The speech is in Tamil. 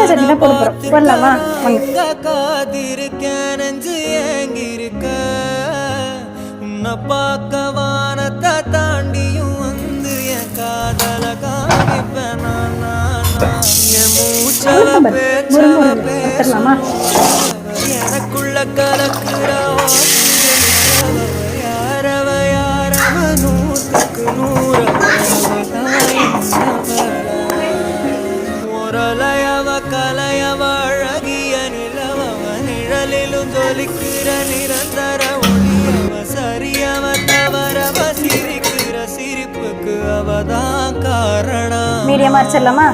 புதினா சட்னி தான் போட போகிறோம் போடலாமா? காதிருக்கேன் நெஞ்சு ஏங்கிருக்க உன்னை பார்க்க வானத்தை தாண்டியும் வந்து என் காதல காமிப்பேன் நான், நான். என் எனக்குள்ள கலக்குற யாரவ யாரவ நூற்றுக்கு நூறவ கலையவ அழகிய நிலவவ நிழலிலும் ஜொலிக்கிற நிரந்தர ஒளியவ சரியவ தவறவ சிரிக்கிற சிரிப்புக்கு அவதான் காரணம். மீடியமா செல்லமா?